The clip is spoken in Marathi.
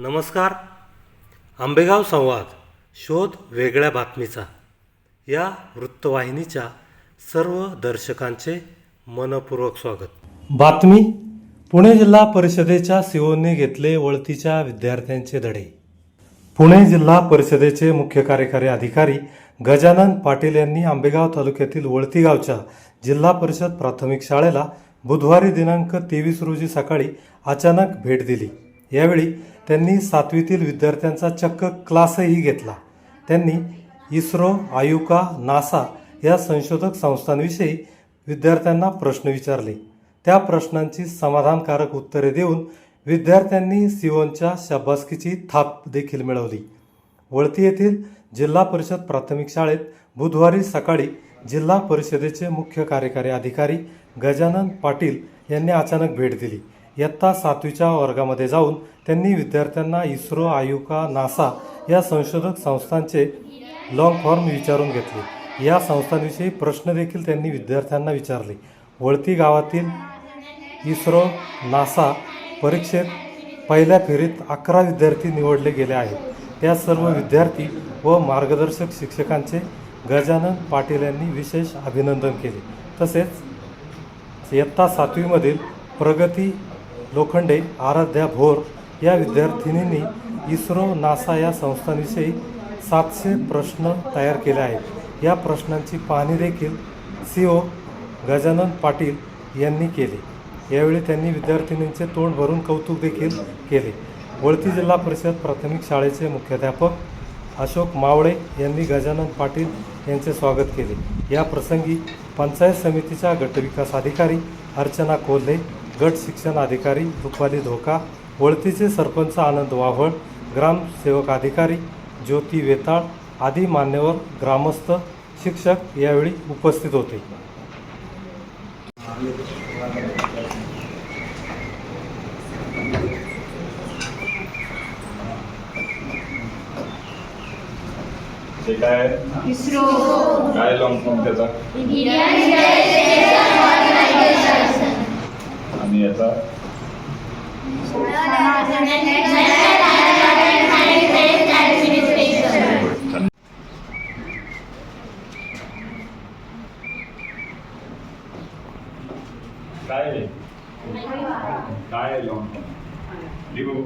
नमस्कार. आंबेगाव संवाद शोध वेगळ्या बातमीचा. या वृत्तवाहिनीच्या सर्व दर्शकांचे मनपूर्वक स्वागत. बातमी पुणे जिल्हा परिषदेच्या सीओने घेतले वळतीच्या विद्यार्थ्यांचे धडे. पुणे जिल्हा परिषदेचे मुख्य कार्यकारी अधिकारी गजानन पाटील यांनी आंबेगाव तालुक्यातील वळती गावच्या जिल्हा परिषद प्राथमिक शाळेला बुधवारी दिनांक तेवीस रोजी सकाळी अचानक भेट दिली. यावेळी त्यांनी सातवीतील विद्यार्थ्यांचा चक्क क्लासही घेतला. त्यांनी इस्रो आयुका नासा या संशोधक संस्थांविषयी विद्यार्थ्यांना प्रश्न विचारले. त्या प्रश्नांची समाधानकारक उत्तरे देऊन विद्यार्थ्यांनी सिओनच्या शाबासकीची थाप देखील मिळवली. वळती येथील जिल्हा परिषद प्राथमिक शाळेत बुधवारी सकाळी जिल्हा परिषदेचे मुख्य कार्यकारी अधिकारी गजानन पाटील यांनी अचानक भेट दिली. इयत्ता सातवीच्या वर्गामध्ये जाऊन त्यांनी विद्यार्थ्यांना इस्रो आयुका नासा या संशोधक संस्थांचे लॉंग फॉर्म विचारून घेतले. या संस्थांविषयी प्रश्न देखील त्यांनी विद्यार्थ्यांना विचारले. वळती गावातील इस्रो नासा परीक्षेत पहिल्या फेरीत अकरा विद्यार्थी निवडले गेले आहेत. त्या सर्व विद्यार्थी व मार्गदर्शक शिक्षकांचे गजानन पाटील यांनी विशेष अभिनंदन केले. तसेच इयत्ता सातवीमधील प्रगती लोखंडे आराध्या भोर या विद्यार्थिनींनी इस्रो नासा या संस्थांविषयी सातशे प्रश्न तयार केले आहेत. या प्रश्नांची पाहणी देखील सी ओ गजानन पाटील यांनी केली. यावेळी त्यांनी विद्यार्थिनींचे तोंड भरून कौतुक देखील केले. वळती जिल्हा परिषद प्राथमिक शाळेचे मुख्याध्यापक अशोक मावळे यांनी गजानन पाटील यांचे स्वागत केले. या प्रसंगी पंचायत समितीच्या गटविकास अधिकारी अर्चना कोल्हे गट शिक्षण अधिकारी रुपाली धोका वळतीचे सरपंच आनंद वाव्हळ ग्रामसेवक अधिकारी ज्योती वेताळ आदी मान्यवर ग्रामस्थ शिक्षक यावेळी उपस्थित होते. काय? इस्रो. काय लॉंग फॉर्म त्याचा? కాయలే కాయలు ఉంటాం దిగు